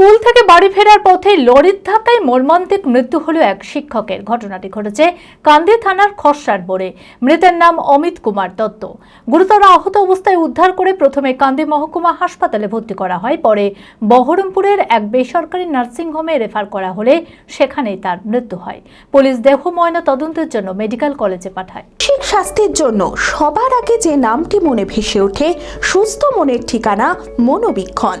School থেকে বাড়ি ফেরার পথে লরির ধাক্কায় মর্মান্তিক মৃত্যু হলো এক শিক্ষকের। ঘটনাটি ঘটেছে কান্দি থানার খরসার বোরে মৃতের নাম অমিত কুমার দত্ত। গুরুতর আহত অবস্থায় উদ্ধার করে প্রথমে কান্দি মহকুমা হাসপাতালে ভর্তি করা হয়, পরে বহরমপুরের এক বেসরকারি নার্সিংহোমে রেফার করা হলে সেখানেই তার মৃত্যু হয়। পুলিশ দেহ ময়না তদন্তের জন্য মেডিকেল কলেজে পাঠায়। মানসিক স্বাস্থ্যের জন্য সবার আগে যে নামটি মনে ভেসে ওঠে, সুস্থ মনের ঠিকানা মনোবীক্ষণ।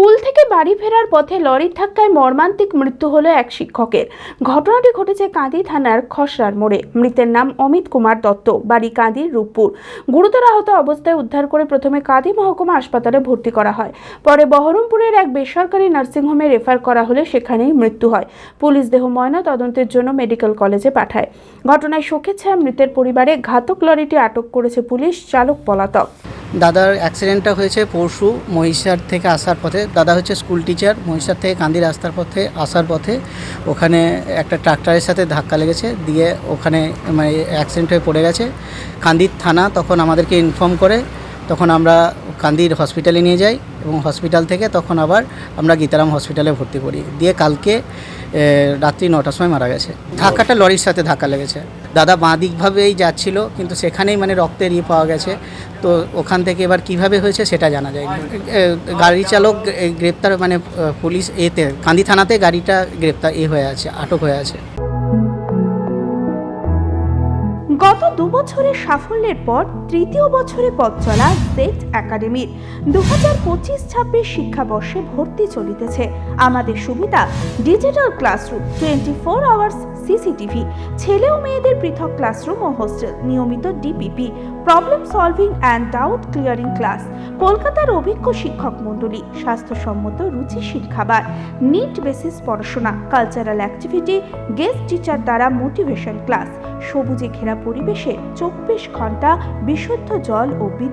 school থেকে বাড়ি ফেরার পথে লরির ধাক্কায় মর্মান্তিক মৃত্যু হলো এক শিক্ষকের। ঘটনাটি ঘটেছে কাঁদি থানার খসড়ার মোড়ে। মৃতের নাম অমিত কুমার দত্ত, বাড়ি কাঁদির রূপপুর। গুরুতর আহত অবস্থায় উদ্ধার করে প্রথমে কাঁদি মহকুমা হাসপাতালে ভর্তি করা হয়। পরে বহরমপুরের এক বেসরকারি নার্সিংহোমে রেফার করা হলে সেখানেই মৃত্যু হয়। পুলিশ দেহ ময়না তদন্তের জন্য মেডিকেল কলেজে পাঠায়। ঘটনায় শোকের মৃতের পরিবারে ঘাতক লরিটি আটক করেছে পুলিশ চালক পলাতক। দাদার অ্যাক্সিডেন্টটা হয়েছে পরশু মহিষার থেকে আসার পথে। দাদা হচ্ছে স্কুল টিচার মহিষার থেকে কান্দি রাস্তার পথে আসার পথে। ওখানে একটা ট্রাক্টরের সাথে ধাক্কা লেগেছে, দিয়ে ওখানে মানে অ্যাক্সিডেন্ট হয়ে পড়ে গেছে। কান্দির থানা তখন আমাদেরকে ইনফর্ম করে, তখন আমরা কান্দির হসপিটালে নিয়ে যাই এবং হসপিটাল থেকে তখন আবার আমরা গীতারাম হসপিটালে ভর্তি করি। দিয়ে কালকে রাত্রি নটার সময় মারা গেছে। ধাক্কাটা লরির সাথে ধাক্কা লেগেছে। দাদা বাঁ দিকভাবেই যাচ্ছিল, কিন্তু সেখানেই মানে রক্তের ইয়ে পাওয়া গেছে। তো ওখান থেকে এবার কীভাবে হয়েছে সেটা জানা যায়নি। গাড়ি চালক গ্রেপ্তার মানে পুলিশ এতে, কান্দি থানাতে গাড়িটা গ্রেপ্তার, এ হয়ে আছে, আটক হয়ে আছে। গত দু বছরের সাফল্যের পর তৃতীয় বছরে পথ চলা জেট একাডেমির দু হাজার পঁচিশ ছাব্বিশ শিক্ষাবর্ষে ভর্তি চলিতেছে। আমাদের সুবিধা, digital classroom twenty four hours CCTV, ছেলে ও মেয়েদের পৃথক ক্লাসরুম ও হোস্টেল, নিয়মিত DPP problem solving and doubt clearing class কলকাতার অভিজ্ঞ শিক্ষক মণ্ডলী, স্বাস্থ্যসম্মত রুচিশীল খাবার নিট বেসিস পড়াশোনা কালচারাল অ্যাক্টিভিটি গেস্ট টিচার দ্বারা মোটিভেশন ক্লাস সবুজে ঘেরা পরিবেশে চব্বিশ ঘণ্টা বিশুদ্ধ জল ও